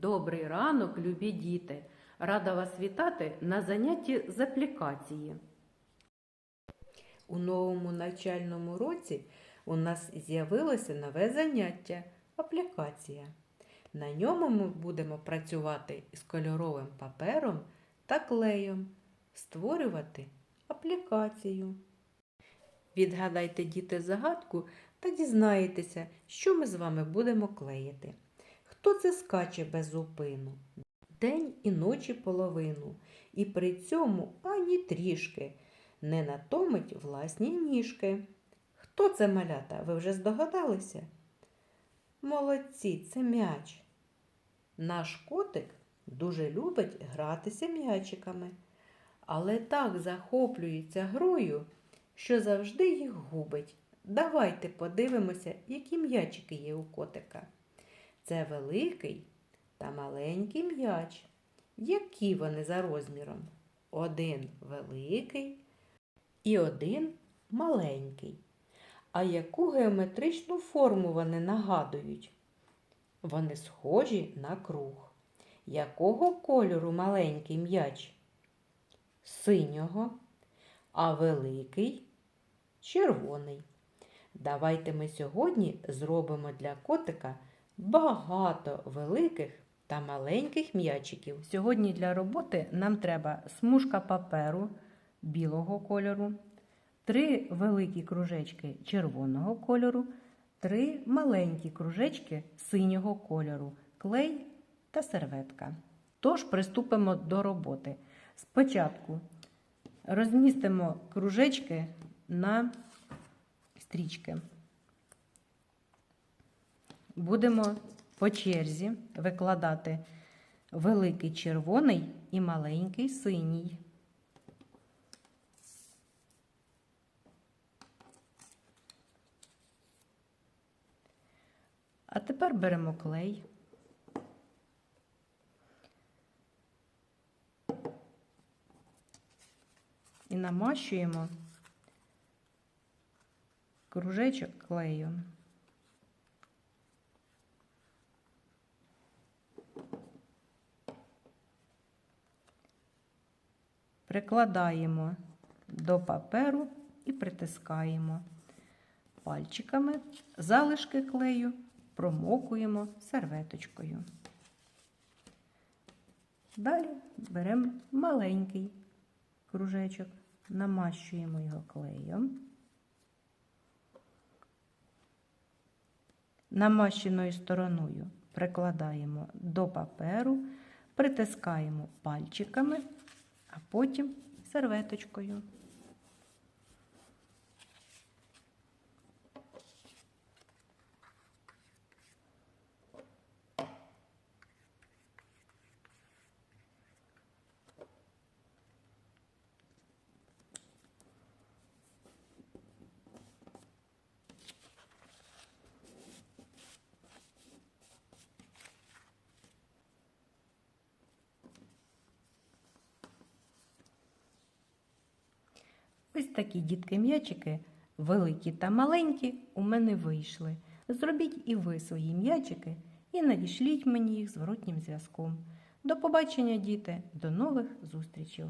Добрий ранок, любі діти! Рада вас вітати на занятті з аплікації. У новому навчальному році у нас з'явилося нове заняття аплікація. На ньому ми будемо працювати із кольоровим папером та клеєм, створювати аплікацію. Відгадайте, діти, загадку та дізнаєтеся, що ми з вами будемо клеїти. Хто це скаче без зупину? День і ночі половину, і при цьому ані трішки не натомить власні ніжки. Хто це малята? Ви вже здогадалися? Молодці, це м'яч. Наш котик дуже любить гратися м'ячиками, але так захоплюється грою, що завжди їх губить. Давайте подивимося, які м'ячики є у котика. Це великий та маленький м'яч. Які вони за розміром? Один великий і один маленький. А яку геометричну форму вони нагадують? Вони схожі на круг. Якого кольору маленький м'яч? Синього, а великий червоний. Давайте ми сьогодні зробимо для котика багато великих та маленьких м'ячиків. Сьогодні для роботи нам треба смужка паперу білого кольору, три великі кружечки червоного кольору, три маленькі кружечки синього кольору, клей та серветка. Тож приступимо до роботи. Спочатку розмістимо кружечки на стрічки. Будемо по черзі викладати великий червоний і маленький синій. А тепер беремо клей. І намащуємо кружечок клею. Прикладаємо до паперу і притискаємо пальчиками, залишки клею промокуємо серветочкою. Далі беремо маленький кружечок, намащуємо його клеєм. Намащеною стороною прикладаємо до паперу, притискаємо пальчиками, а потім серветочкою. Ось такі дітки-м'ячики, великі та маленькі, у мене вийшли. Зробіть і ви свої м'ячики і надішліть мені їх зворотнім зв'язком. До побачення, діти, до нових зустрічей!